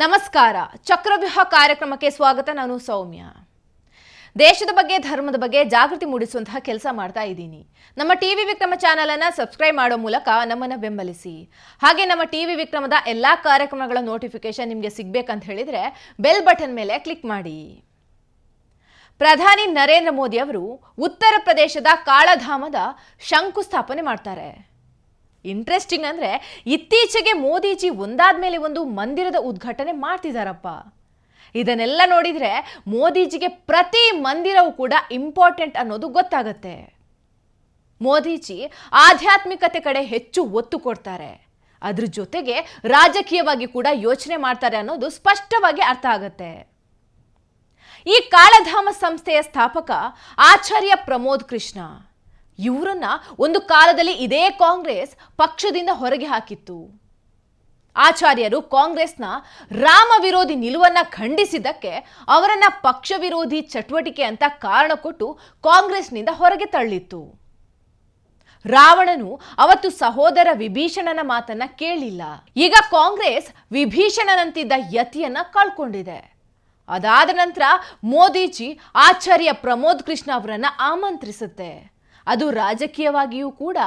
ನಮಸ್ಕಾರ. ಚಕ್ರವ್ಯೂಹ ಕಾರ್ಯಕ್ರಮಕ್ಕೆ ಸ್ವಾಗತ. ನಾನು ಸೌಮ್ಯ. ದೇಶದ ಬಗ್ಗೆ, ಧರ್ಮದ ಬಗ್ಗೆ ಜಾಗೃತಿ ಮೂಡಿಸುವಂತಹ ಕೆಲಸ ಮಾಡ್ತಾ ಇದ್ದೀನಿ. ನಮ್ಮ ಟಿವಿ ವಿಕ್ರಮ ಚಾನೆಲ್ ಅನ್ನ ಸಬ್ಸ್ಕ್ರೈಬ್ ಮಾಡೋ ಮೂಲಕ ನಮ್ಮನ್ನ ಬೆಂಬಲಿಸಿ. ಹಾಗೆ ನಮ್ಮ ಟಿವಿ ವಿಕ್ರಮದ ಎಲ್ಲಾ ಕಾರ್ಯಕ್ರಮಗಳ ನೋಟಿಫಿಕೇಶನ್ ನಿಮಗೆ ಸಿಗ್ಬೇಕಂತ ಹೇಳಿದ್ರೆ ಬೆಲ್ ಬಟನ್ ಮೇಲೆ ಕ್ಲಿಕ್ ಮಾಡಿ. ಪ್ರಧಾನಿ ನರೇಂದ್ರ ಮೋದಿ ಅವರು ಉತ್ತರ ಪ್ರದೇಶದ ಕಾಳಧಾಮದ ಶಂಕುಸ್ಥಾಪನೆ ಮಾಡ್ತಾರೆ. ಇಂಟ್ರೆಸ್ಟಿಂಗ್ ಅಂದರೆ ಇತ್ತೀಚೆಗೆ ಮೋದಿಜಿ ಒಂದಾದ ಮೇಲೆ ಒಂದು ಮಂದಿರದ ಉದ್ಘಾಟನೆ ಮಾಡ್ತಿದಾರಪ್ಪ. ಇದನ್ನೆಲ್ಲ ನೋಡಿದರೆ ಮೋದಿಜಿಗೆ ಪ್ರತಿ ಮಂದಿರವೂ ಕೂಡ ಇಂಪಾರ್ಟೆಂಟ್ ಅನ್ನೋದು ಗೊತ್ತಾಗತ್ತೆ. ಮೋದಿಜಿ ಆಧ್ಯಾತ್ಮಿಕತೆ ಕಡೆ ಹೆಚ್ಚು ಒತ್ತು ಕೊಡ್ತಾರೆ. ಅದ್ರ ಜೊತೆಗೆ ರಾಜಕೀಯವಾಗಿ ಕೂಡ ಯೋಚನೆ ಮಾಡ್ತಾರೆ ಅನ್ನೋದು ಸ್ಪಷ್ಟವಾಗಿ ಅರ್ಥ ಆಗತ್ತೆ. ಈ ಕಾಳಧಾಮ ಸಂಸ್ಥೆಯ ಸ್ಥಾಪಕ ಆಚಾರ್ಯ ಪ್ರಮೋದ್ ಕೃಷ್ಣ ಇವರನ್ನ ಒಂದು ಕಾಲದಲ್ಲಿ ಇದೇ ಕಾಂಗ್ರೆಸ್ ಪಕ್ಷದಿಂದ ಹೊರಗೆ ಹಾಕಿತ್ತು. ಆಚಾರ್ಯರು ಕಾಂಗ್ರೆಸ್ನ ರಾಮ ವಿರೋಧಿ ನಿಲುವನ್ನ ಖಂಡಿಸಿದ್ದಕ್ಕೆ ಅವರನ್ನ ಪಕ್ಷ ವಿರೋಧಿ ಚಟುವಟಿಕೆ ಅಂತ ಕಾರಣ ಕೊಟ್ಟು ಕಾಂಗ್ರೆಸ್ನಿಂದ ಹೊರಗೆ ತಳ್ಳಿತ್ತು. ರಾವಣನು ಅವತ್ತು ಸಹೋದರ ವಿಭೀಷಣನ ಮಾತನ್ನ ಕೇಳಿಲ್ಲ. ಈಗ ಕಾಂಗ್ರೆಸ್ ವಿಭೀಷಣನಂತಿದ್ದ ಯತಿಯನ್ನ ಕಳ್ಕೊಂಡಿದೆ. ಅದಾದ ನಂತರ ಮೋದಿಜಿ ಆಚಾರ್ಯ ಪ್ರಮೋದ್ ಕೃಷ್ಣ ಅವರನ್ನ ಆಮಂತ್ರಿಸುತ್ತೆ. ಅದು ರಾಜಕೀಯವಾಗಿಯೂ ಕೂಡ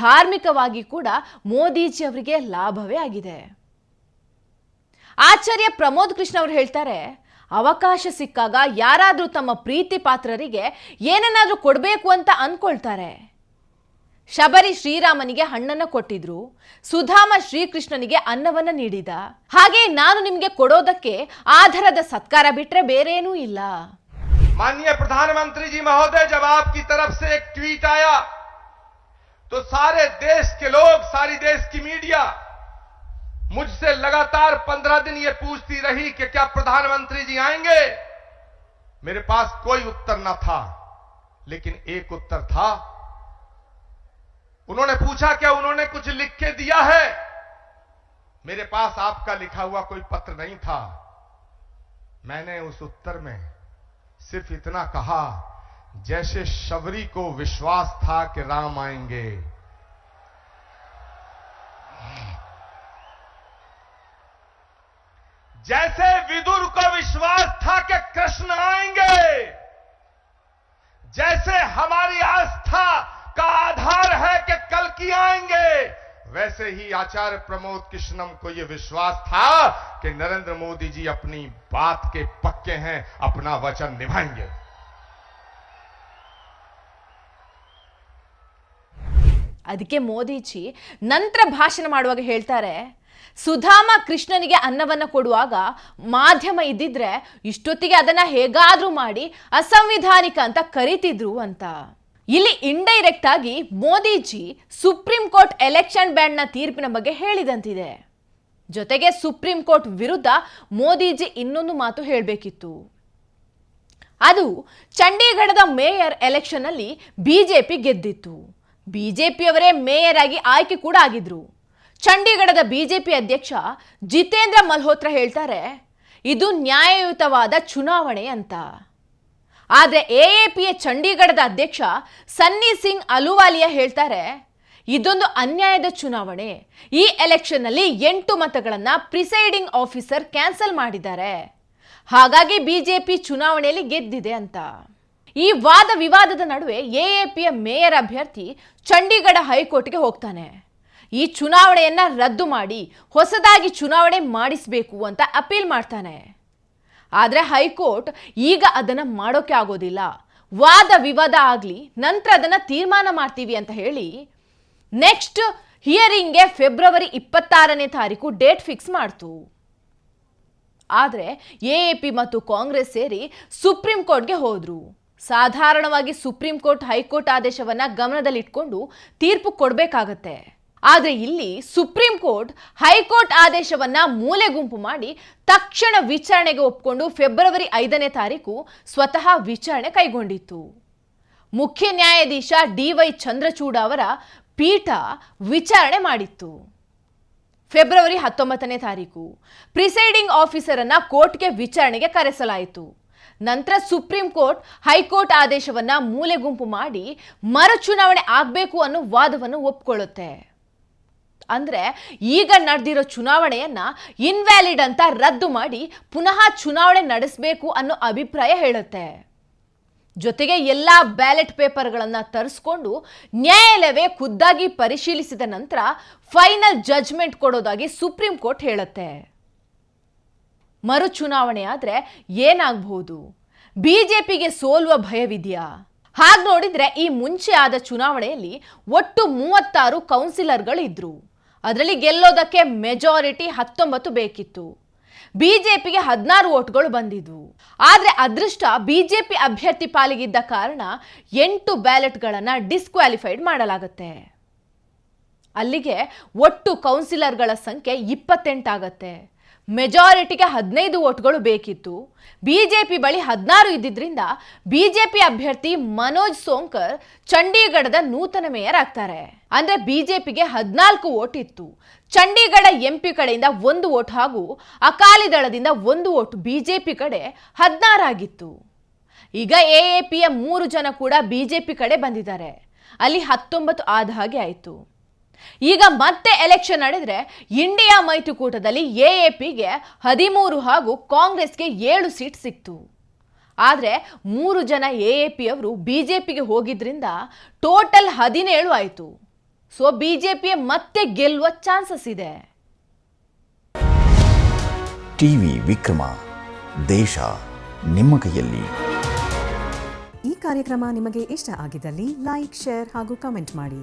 ಧಾರ್ಮಿಕವಾಗಿ ಕೂಡ ಮೋದಿಜಿ ಅವರಿಗೆ ಲಾಭವೇ ಆಗಿದೆ. ಆಚಾರ್ಯ ಪ್ರಮೋದ್ ಕೃಷ್ಣ ಅವರು ಹೇಳ್ತಾರೆ, ಅವಕಾಶ ಸಿಕ್ಕಾಗ ಯಾರಾದರೂ ತಮ್ಮ ಪ್ರೀತಿ ಪಾತ್ರರಿಗೆ ಏನನ್ನಾದರೂ ಕೊಡಬೇಕು ಅಂತ ಅಂದ್ಕೊಳ್ತಾರೆ ಶಬರಿ ಶ್ರೀರಾಮನಿಗೆ ಹಣ್ಣನ್ನು ಕೊಟ್ಟಿದ್ರು, ಸುಧಾಮ ಶ್ರೀಕೃಷ್ಣನಿಗೆ ಅನ್ನವನ್ನು ನೀಡಿದ. ಹಾಗೆ ನಾನು ನಿಮಗೆ ಕೊಡೋದಕ್ಕೆ ಆಧಾರದ ಸತ್ಕಾರ ಬಿಟ್ಟರೆ ಬೇರೇನೂ ಇಲ್ಲ. माननीय प्रधानमंत्री जी महोदय, जब आपकी तरफ़ से एक ट्वीट आया तो सारे देश के लोग, सारी देश की मीडिया मुझसे लगातार पंद्रह दिन ये पूछती रही कि क्या प्रधानमंत्री जी आएँगे? मेरे पास कोई उत्तर ना था, लेकिन एक उत्तर था। उन्होंने पूछा, क्या उन्होंने कुछ लिख के दिया है? मेरे पास आपका लिखा हुआ कोई पत्र नहीं था। मैंने उस उत्तर में सिर्फ़ इतना कहा, जैसे शबरी को विश्वास था कि राम आएँगे। जैसे विदुर को विश्वास था कि कृष्ण आएँगे, जैसे हमारी आस्था का आधार है कि कल की आएँगे, वैसे ही आचार्य प्रमोद कृष्णम को यह विश्वास था कि नरेंद्र मोदी जी अपनी बात के पक्के हैं अपना वचन निभाएंगे ಅದಕ್ಕೆ ಮೋದಿಜಿ ನಂತರ ಭಾಷಣ ಮಾಡುವಾಗ ಹೇಳ್ತಾರೆ ಸುಧಾಮ ಕೃಷ್ಣನಿಗೆ ಅನ್ನವನ್ನ ಕೊಡುವಾಗ ಮಾಧ್ಯಮ ಇದ್ದಿದ್ರೆ ಇಷ್ಟೊತ್ತಿಗೆ ಅದನ್ನ ಹೇಗಾದ್ರೂ ಮಾಡಿ ಅಸಂವಿಧಾನಿಕ ಅಂತ ಕರಿತಿದ್ರು ಅಂತ ಇಲ್ಲಿ ಇಂಡೈರೆಕ್ಟ್ ಆಗಿ ಮೋದಿಜಿ ಸುಪ್ರೀಂ ಕೋರ್ಟ್ ಎಲೆಕ್ಷನ್ ಬ್ಯಾಂಡ್ನ ತೀರ್ಪಿನ ಬಗ್ಗೆ ಹೇಳಿದಂತಿದೆ ಜೊತೆಗೆ ಸುಪ್ರೀಂ ಕೋರ್ಟ್ ವಿರುದ್ಧ ಮೋದಿಜಿ ಇನ್ನೊಂದು ಮಾತು ಹೇಳಬೇಕಿತ್ತು. ಅದು ಚಂಡೀಗಢದ ಮೇಯರ್ ಎಲೆಕ್ಷನ್ ಅಲ್ಲಿ ಬಿಜೆಪಿ ಗೆದ್ದಿತ್ತು. ಬಿಜೆಪಿಯವರೇ ಮೇಯರ್ ಆಗಿ ಆಯ್ಕೆ ಕೂಡ ಆಗಿದ್ರು. ಚಂಡೀಗಢದ ಬಿಜೆಪಿ ಅಧ್ಯಕ್ಷ ಜಿತೇಂದ್ರ ಮಲ್ಹೋತ್ರ ಹೇಳ್ತಾರೆ, ಇದು ನ್ಯಾಯಯುತವಾದ ಚುನಾವಣೆ ಅಂತ. ಆದರೆ ಎಎಪಿಯ ಚಂಡೀಗಢದ ಅಧ್ಯಕ್ಷ ಸನ್ನಿ ಸಿಂಗ್ ಅಲುವಾಲಿಯಾ ಹೇಳ್ತಾರೆ ಇದೊಂದು ಅನ್ಯಾಯದ ಚುನಾವಣೆ. ಈ ಎಲೆಕ್ಷನ್ನಲ್ಲಿ ಎಂಟು ಮತಗಳನ್ನು ಪ್ರಿಸೈಡಿಂಗ್ ಆಫೀಸರ್ ಕ್ಯಾನ್ಸಲ್ ಮಾಡಿದ್ದಾರೆ. ಹಾಗಾಗಿ ಬಿಜೆಪಿ ಚುನಾವಣೆಯಲ್ಲಿ ಗೆದ್ದಿದೆ ಅಂತ. ಈ ವಾದ ವಿವಾದದ ನಡುವೆ ಎಎಪಿಯ ಮೇಯರ್ ಅಭ್ಯರ್ಥಿ ಚಂಡೀಗಢ ಹೈಕೋರ್ಟ್ಗೆ ಹೋಗ್ತಾನೆ. ಈ ಚುನಾವಣೆಯನ್ನು ರದ್ದು ಮಾಡಿ ಹೊಸದಾಗಿ ಚುನಾವಣೆ ಮಾಡಿಸಬೇಕು ಅಂತ ಅಪೀಲ್ ಮಾಡ್ತಾನೆ. ಆದರೆ ಹೈಕೋರ್ಟ್ ಈಗ ಅದನ್ನು ಮಾಡೋಕೆ ಆಗೋದಿಲ್ಲ. ವಾದ ವಿವಾದ ಆಗಲಿ, ನಂತರ ಅದನ್ನು ತೀರ್ಮಾನ ಮಾಡ್ತೀವಿ ಅಂತ ಹೇಳಿ ನೆಕ್ಸ್ಟ್ ಹಿಯರಿಂಗ್ಗೆ ಫೆಬ್ರವರಿ ಇಪ್ಪತ್ತಾರನೇ ತಾರೀಕು ಡೇಟ್ ಫಿಕ್ಸ್ ಮಾಡ್ತು. ಆದರೆ ಎಎಪಿ ಮತ್ತು ಕಾಂಗ್ರೆಸ್ ಸೇರಿ ಸುಪ್ರೀಂ ಕೋರ್ಟ್ಗೆ ಹೋದ್ರು. ಸಾಧಾರಣವಾಗಿ ಸುಪ್ರೀಂ ಕೋರ್ಟ್ ಹೈಕೋರ್ಟ್ ಆದೇಶವನ್ನ ಗಮನದಲ್ಲಿಟ್ಕೊಂಡು ತೀರ್ಪು ಕೊಡಬೇಕಾಗತ್ತೆ. ಆದರೆ ಇಲ್ಲಿ ಸುಪ್ರೀಂ ಕೋರ್ಟ್ ಹೈಕೋರ್ಟ್ ಆದೇಶವನ್ನ ಮೂಲೆ ಗುಂಪು ಮಾಡಿ ತಕ್ಷಣ ವಿಚಾರಣೆಗೆ ಒಪ್ಕೊಂಡು ಫೆಬ್ರವರಿ ಐದನೇ ತಾರೀಕು ಸ್ವತಃ ವಿಚಾರಣೆ ಕೈಗೊಂಡಿತ್ತು. ಮುಖ್ಯ ನ್ಯಾಯಾಧೀಶ ಡಿ ವೈ ಚಂದ್ರಚೂಡ ಅವರ ಪೀಠ ವಿಚಾರಣೆ ಮಾಡಿತ್ತು. ಫೆಬ್ರವರಿ ಹತ್ತೊಂಬತ್ತನೇ ತಾರೀಕು ಪ್ರಿಸೈಡಿಂಗ್ ಆಫೀಸರನ್ನು ಕೋರ್ಟ್ಗೆ ವಿಚಾರಣೆಗೆ ಕರೆಸಲಾಯಿತು. ನಂತರ ಸುಪ್ರೀಂ ಕೋರ್ಟ್ ಹೈಕೋರ್ಟ್ ಆದೇಶವನ್ನು ಮೂಲೆ ಗುಂಪು ಮಾಡಿ ಮರು ಚುನಾವಣೆ ಆಗಬೇಕು ಅನ್ನೋ ವಾದವನ್ನು ಒಪ್ಕೊಳ್ಳುತ್ತೆ. ಅಂದರೆ ಈಗ ನಡೆದಿರೋ ಚುನಾವಣೆಯನ್ನು ಇನ್ವ್ಯಾಲಿಡ್ ಅಂತ ರದ್ದು ಮಾಡಿ ಪುನಃ ಚುನಾವಣೆ ನಡೆಸಬೇಕು ಅನ್ನೋ ಅಭಿಪ್ರಾಯ ಹೇಳುತ್ತೆ. ಜೊತೆಗೆ ಎಲ್ಲ ಬ್ಯಾಲೆಟ್ ಪೇಪರ್ಗಳನ್ನು ತರಿಸ್ಕೊಂಡು ನ್ಯಾಯಾಲಯವೇ ಖುದ್ದಾಗಿ ಪರಿಶೀಲಿಸಿದ ನಂತರ ಫೈನಲ್ ಜಡ್ಜ್ಮೆಂಟ್ ಕೊಡೋದಾಗಿ ಸುಪ್ರೀಂ ಕೋರ್ಟ್ ಹೇಳುತ್ತೆ. ಮರು ಚುನಾವಣೆ ಆದರೆ ಏನಾಗಬಹುದು? ಪಿಗೆ ಸೋಲುವ ಭಯವಿದೆಯಾ? ಹಾಗೆ ನೋಡಿದರೆ ಈ ಮುಂಚೆ ಆದ ಚುನಾವಣೆಯಲ್ಲಿ ಒಟ್ಟು ಮೂವತ್ತಾರು ಕೌನ್ಸಿಲರ್ಗಳಿದ್ರು. ಅದರಲ್ಲಿ ಗೆಲ್ಲೋದಕ್ಕೆ ಮೆಜಾರಿಟಿ ಹತ್ತೊಂಬತ್ತು ಬೇಕಿತ್ತು. ಬಿಜೆಪಿಗೆ ಹದಿನಾರು ಓಟ್ಗಳು ಬಂದಿದ್ವು. ಆದರೆ ಅದೃಷ್ಟ ಬಿಜೆಪಿ ಅಭ್ಯರ್ಥಿ ಪಾಲಿಗಿದ್ದ ಕಾರಣ ಎಂಟು ಬ್ಯಾಲೆಟ್ಗಳನ್ನು ಡಿಸ್ಕ್ವಾಲಿಫೈಡ್ ಮಾಡಲಾಗುತ್ತೆ. ಅಲ್ಲಿಗೆ ಒಟ್ಟು ಕೌನ್ಸಿಲರ್ಗಳ ಸಂಖ್ಯೆ ಇಪ್ಪತ್ತೆಂಟಾಗತ್ತೆ. ಮೆಜಾರಿಟಿಗೆ ಹದಿನೈದು ಓಟ್ಗಳು ಬೇಕಿತ್ತು. ಬಿಜೆಪಿ ಬಳಿ ಹದಿನಾರು ಇದ್ದಿದ್ರಿಂದ ಬಿಜೆಪಿ ಅಭ್ಯರ್ಥಿ ಮನೋಜ್ ಸೋಂಕರ್ ಚಂಡೀಗಢದ ನೂತನ ಮೇಯರ್ ಆಗ್ತಾರೆ. ಅಂದ್ರೆ ಪಿಗೆ ಹದಿನಾಲ್ಕು ಓಟ್ ಇತ್ತು. ಚಂಡೀಗಢ ಎಂಪಿ ಕಡೆಯಿಂದ ಒಂದು ಓಟ್ ಹಾಗೂ ಅಕಾಲಿ ದಳದಿಂದ ಒಂದು ಓಟ್ ಬಿಜೆಪಿ ಕಡೆ ಹದಿನಾರಾಗಿತ್ತು ಈಗ ಎಎಪಿಯ ಮೂರು ಜನ ಕೂಡ ಬಿಜೆಪಿ ಕಡೆ ಬಂದಿದ್ದಾರೆ. ಅಲ್ಲಿ ಹತ್ತೊಂಬತ್ತು ಆದ ಹಾಗೆ ಆಯಿತು. ಈಗ ಮತ್ತೆ ಎಲೆಕ್ಷನ್ ನಡೆದ್ರೆ ಇಂಡಿಯಾ ಮೈತ್ರಿಕೂಟದಲ್ಲಿ ಎ ಎ ಪಿಗೆ ಹದಿಮೂರು ಹಾಗೂ ಕಾಂಗ್ರೆಸ್ಗೆ ಏಳು ಸೀಟ್ ಸಿಕ್ತು. ಆದರೆ ಮೂರು ಜನ ಎ ಎ ಪಿ ಅವರು ಬಿ ಜೆ ಪಿಗೆ ಹೋಗಿದ್ರಿಂದ ಟೋಟಲ್ ಹದಿನೇಳು ಆಯಿತು. ಸೊ ಬಿ ಜೆ ಪಿಯ ಮತ್ತೆ ಗೆಲ್ಲುವ ಚಾನ್ಸಸ್ ಇದೆ. ಟಿವಿ ವಿಕ್ರಮ ದೇಶ ನಿಮ್ಮ ಕೈಯಲ್ಲಿ. ಈ ಕಾರ್ಯಕ್ರಮ ನಿಮಗೆ ಇಷ್ಟ ಆಗಿದ್ದಲ್ಲಿ ಲೈಕ್ ಶೇರ್ ಹಾಗೂ ಕಮೆಂಟ್ ಮಾಡಿ.